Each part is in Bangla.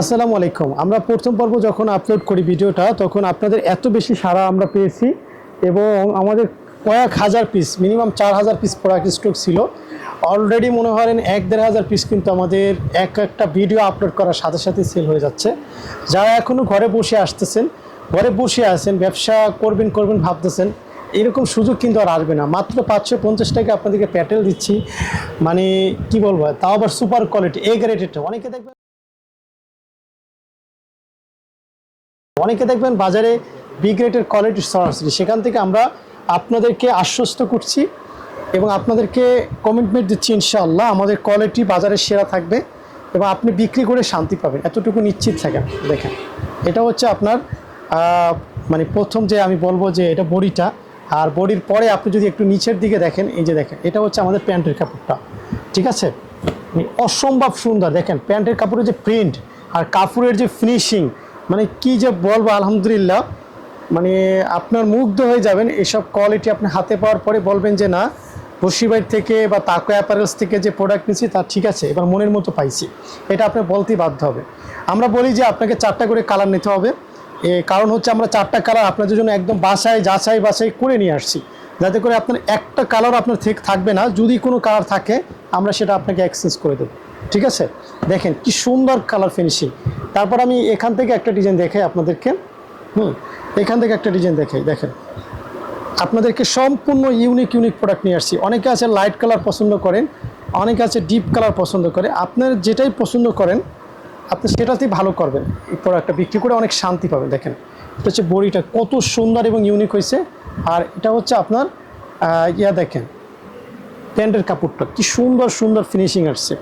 আসসালামু আলাইকুম। আমরা প্রথম পর্ব যখন আপলোড করি ভিডিওটা, তখন আপনাদের এত বেশি সাড়া আমরা পেয়েছি এবং আমাদের কয়েক হাজার পিস মিনিমাম চার হাজার পিস প্রোডাক্ট স্টক ছিল। অলরেডি মনে করেন এক দেড় হাজার পিস কিন্তু আমাদের এক একটা ভিডিও আপলোড করার সাথে সাথে সেল হয়ে যাচ্ছে। যারা এখনও ঘরে বসে আসতেছেন, ঘরে বসে আছেন, ব্যবসা করবেন করবেন ভাবতেছেন, এরকম সুযোগ কিন্তু আর আসবে না। মাত্র পাঁচশো পঞ্চাশ টাকা আপনাদেরকে প্যাটেল দিচ্ছি। মানে কি বলব, তাও আবার সুপার কোয়ালিটি এ গ্রেডেডটা অনেকে দেখবেন অনেকে দেখবেন বাজারে বি গ্রেডের কোয়ালিটি সরাসরি সেখান থেকে আমরা আপনাদেরকে আশ্বস্ত করছি এবং আপনাদেরকে কমিটমেন্ট দিচ্ছি ইনশাআল্লাহ আমাদের কোয়ালিটি বাজারে সেরা থাকবে এবং আপনি বিক্রি করে শান্তি পাবেন। এতটুকু নিশ্চিত থাকেন। দেখেন, এটা হচ্ছে আপনার মানে প্রথম যে আমি বলব যে এটা বড়িটা। আর বডির পরে আপনি যদি একটু নিচের দিকে দেখেন, এই যে দেখেন, এটা হচ্ছে আমাদের প্যান্টের কাপড়টা। ঠিক আছে? মানে অসম্ভব সুন্দর। দেখেন, প্যান্টের কাপড়ের যে প্রিন্ট আর কাপড়ের যে ফিনিশিং মানে কি যে বলব, আলহামদুলিল্লাহ। মানে আপনার মুগ্ধ হয়ে যাবেন, এসব কোয়ালিটি আপনি হাতে পাওয়ার পরে বলবেন যে, না বসিবাই থেকে বা তাকো অ্যাপারেলস থেকে যে প্রোডাক্ট নিচ্ছি তা ঠিক আছে, এবার মনের মতো পাইছি। এটা আপনি বলতেই বাধ্য হবে। আমরা বলি যে, আপনাকে চারটা করে কালার নিতে হবে। এ কারণ হচ্ছে আমরা চারটা কালার আপনাদের জন্য একদম বাসায় যাচাই বাছাই করে নিয়ে আসছি। যাতে করে আপনার একটা কালার আপনার থেকে থাকবে না, যদি কোনো কালার থাকে, আমরা সেটা আপনাকে এক্সচেঞ্জ করে দেবো। ঠিক আছে? দেখেন কি সুন্দর কালার ফিনিশিং তারপর আমি এখান থেকে একটা ডিজাইন দেখাই আপনাদেরকে। হুম, এখান থেকে একটা ডিজাইন দেখাই, দেখেন। আপনাদেরকে সম্পূর্ণ ইউনিক ইউনিক প্রোডাক্ট নিয়ে আসছি। অনেকে আছে লাইট কালার পছন্দ করেন, অনেকে আছে ডিপ কালার পছন্দ করে আপনার যেটাই পছন্দ করেন, আপনি সেটাতেই ভালো করবেন। এই প্রোডাক্টটা বিক্রি করে অনেক শান্তি পাবেন, দেখেন। এটা হচ্ছে বড়িটা, কত সুন্দর এবং ইউনিক হয়েছে। আর এটা হচ্ছে আপনার ইয়া দেখেন, প্যান্টের কাপড়টা, কি সুন্দর সুন্দর ফিনিশিং আসছে।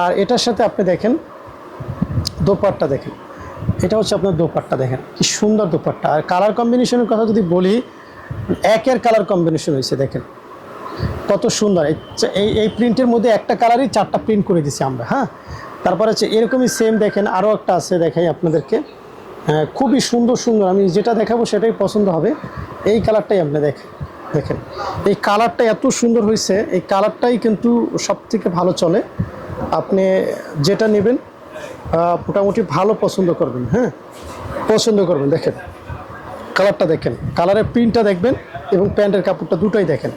আর এটার সাথে আপনি দেখেন, দোপাট্টা দেখেন। এটা হচ্ছে আপনার দোপাট্টা দেখেন, কি সুন্দর দোপাট্টা। আর কালার কম্বিনেশনের কথা যদি বলি, একের কালার কম্বিনেশন হয়েছে, দেখেন। কত সুন্দর। এই এই প্রিন্টের মধ্যে একটা কালারই চারটা প্রিন্ট করে দিছি আমরা হ্যাঁ? তারপর হচ্ছে এরকমই সেম দেখেন, আরও একটা আছে দেখাই আপনাদেরকে। খুবই সুন্দর সুন্দর। আমি যেটা দেখাবো সেটাই পছন্দ হবে। এই কালারটাই আপনি দেখেন দেখেন। এই কালারটা এত সুন্দর হয়েছে। এই কালারটাই কিন্তু সব থেকে ভালো চলে। আপনি যেটা নেবেন মোটামুটি ভালো পছন্দ করবেন হ্যাঁ? পছন্দ করবেন, দেখেন। কালারটা দেখেন। কালারের প্রিন্টটা দেখবেন এবং প্যান্টের কাপড়টা দুটোই দেখেন।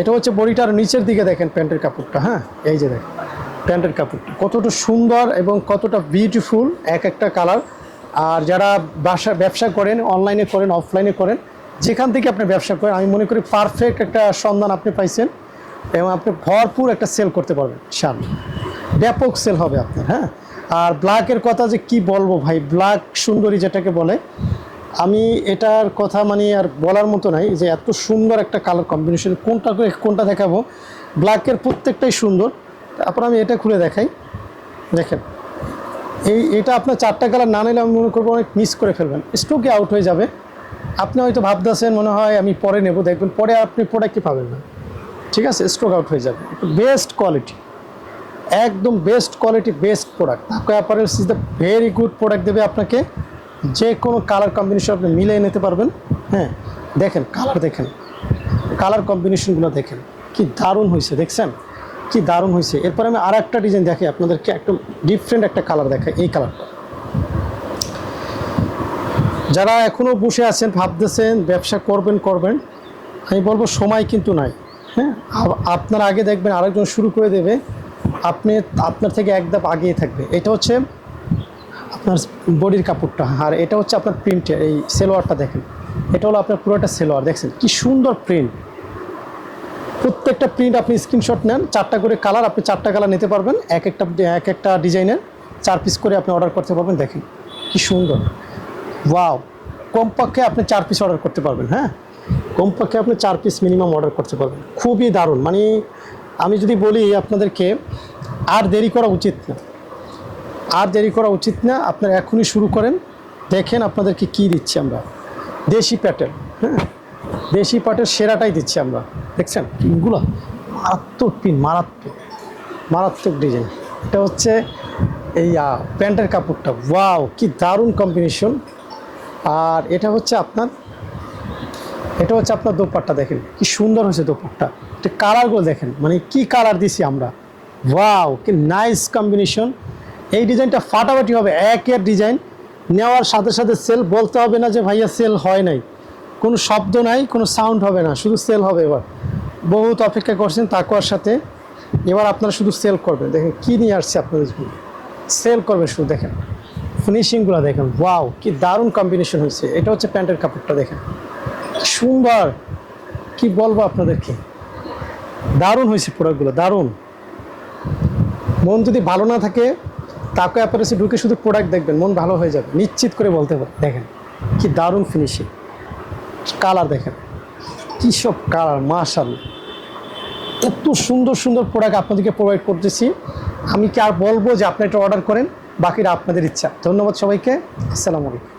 এটা হচ্ছে বডিটার নিচের দিকে দেখেন প্যান্টের কাপড়টা হ্যাঁ? এই যে দেখেন, প্যান্টের কাপড়টা। কতটা সুন্দর এবং কতটা বিউটিফুল এক একটা কালার আর যারা বাসা ব্যবসা করেন অনলাইনে করেন অফলাইনে করেন, যেখান থেকে আপনি ব্যবসা করেন, আমি মনে করি পারফেক্ট একটা সন্ধান আপনি পাইছেন এবং আপনি ভরপুর একটা সেল করতে পারবেন সামনে ব্যাপক সেল হবে আপনার হ্যাঁ? আর ব্ল্যাকের কথা যে কি বলব ভাই ব্ল্যাক সুন্দরী যেটাকে বলে, আমি এটার কথা মানে আর বলার মতো নাই যে এত সুন্দর একটা কালার কম্বিনেশন কোনটা কোনটা দেখাবো। ব্ল্যাকের প্রত্যেকটাই সুন্দর। তারপর আমি এটা খুলে দেখাই। দেখেন। এই এটা আপনার চারটা কালার না নিলে আমি মনে করব অনেক মিস করে ফেলবেন। স্টকে আউট হয়ে যাবে। আপনি হয়তো ভাবতেছেন, মনে হয় আমি পরে নেব। দেখবেন পরে আপনি প্রোডাক্টই পাবেন না। ঠিক আছে স্টক আউট হয়ে যাবে। বেস্ট কোয়ালিটি একদম বেস্ট কোয়ালিটি বেস্ট প্রোডাক্ট তাকো apparels is the very good product দেবে আপনাকে। যে কোনো কালার কম্বিনেশন আপনি মিলিয়ে নিতে পারবেন। হ্যাঁ দেখেন কালার দেখেন। কালার কম্বিনেশনগুলো দেখেন। কি দারুণ হয়েছে, দেখছেন? কি দারুণ হয়েছে। এরপর আমি আর একটা ডিজাইন দেখাই আপনাদেরকে একদম ডিফারেন্ট একটা কালার দেখাই এই কালারটা যারা এখনও বসে আছেন, ভাবতেছেন ব্যবসা করবেন করবেন, আমি বলব সময় কিন্তু নাই। হ্যাঁ আপনার আগে দেখবেন আরেকজন শুরু করে দেবে, আপনি, আপনার থেকে এক ধাপ আগিয়ে থাকবে। এটা হচ্ছে আপনার বডির কাপড়টা, আর এটা হচ্ছে আপনার প্রিন্টের এই সেলোয়ারটা দেখেন। এটা হলো আপনার পুরোটা সেলোয়ার, দেখছেন? কি সুন্দর প্রিন্ট প্রত্যেকটা প্রিন্ট আপনি স্ক্রিনশট নেন, চারটা করে কালার আপনি চারটা কালার নিতে পারবেন, এক একটা এক একটা ডিজাইনের, চার পিস করে আপনি অর্ডার করতে পারবেন, দেখেন কি সুন্দর। ওয়াও কমপক্ষে আপনি চার পিস অর্ডার করতে পারবেন হ্যাঁ? কমপক্ষে আপনি চার পিস মিনিমাম অর্ডার করতে পারবেন। খুবই দারুণ। মানে আমি যদি বলি আপনাদেরকে, আর দেরি করা উচিত না। আর দেরি করা উচিত না, আপনারা এখনই শুরু করেন, দেখেন আপনাদেরকে কি দিচ্ছি আমরা। দেশি প্যাটার্ন হ্যাঁ? দেশি পাটের সেরাটাই দিচ্ছি আমরা। দেখছেন? পিনগুলো মারাত্মক পিন মারাত্মক মারাত্মক ডিজাইন এটা হচ্ছে এই প্যান্টের কাপড়টা। ওয়াও, কি দারুণ কম্বিনেশন আর এটা হচ্ছে আপনার, এটা হচ্ছে আপনার দোপাট্টা দেখেন, কি সুন্দর হয়েছে দোপাট্টা। এটা কালারগুলো দেখেন মানে কি কালার দিছি আমরা। ওয়াও, কি নাইস কম্বিনেশন এই ডিজাইনটা ফাটাফাটি হবে, একের ডিজাইন নেওয়ার সাথে সাথে সেল বলতে হবে না যে ভাইয়া সেল হয় নাই। কোনো শব্দ নাই, কোনো সাউন্ড হবে না, শুধু সেল হবে এবার। বহুত অপেক্ষা করছেন তাকুয়ার সাথে, এবার আপনারা শুধু সেল করবেন। দেখেন কী নিয়ে আসছে আপনাদের সেল করবেন শুধু, দেখেন। ফিনিশিংগুলো দেখেন ওয়াও কি দারুণ কম্বিনেশন হয়েছে। এটা হচ্ছে প্যান্টের কাপড়টা, দেখেন। সুন্দর, কি বলব আপনাদেরকে? দারুণ হয়েছে প্রোডাক্টগুলো দারুণ। মন যদি ভালো না থাকে তাকে অ্যাপারেসে ঢুকে শুধু প্রোডাক্ট দেখবেন, মন ভালো হয়ে যাবে। নিশ্চিত করে বলতে পারে, দেখেন, কি দারুণ ফিনিশিং কালার দেখেন। কী সব কালার মাশাল এত সুন্দর সুন্দর প্রোডাক্ট আপনাদেরকে প্রোভাইড করতেছি। আমি কি আর বলব যে আপনি এটা অর্ডার করেন বাকিটা আপনাদের ইচ্ছা। ধন্যবাদ সবাইকে। আসসালামু আলাইকুম।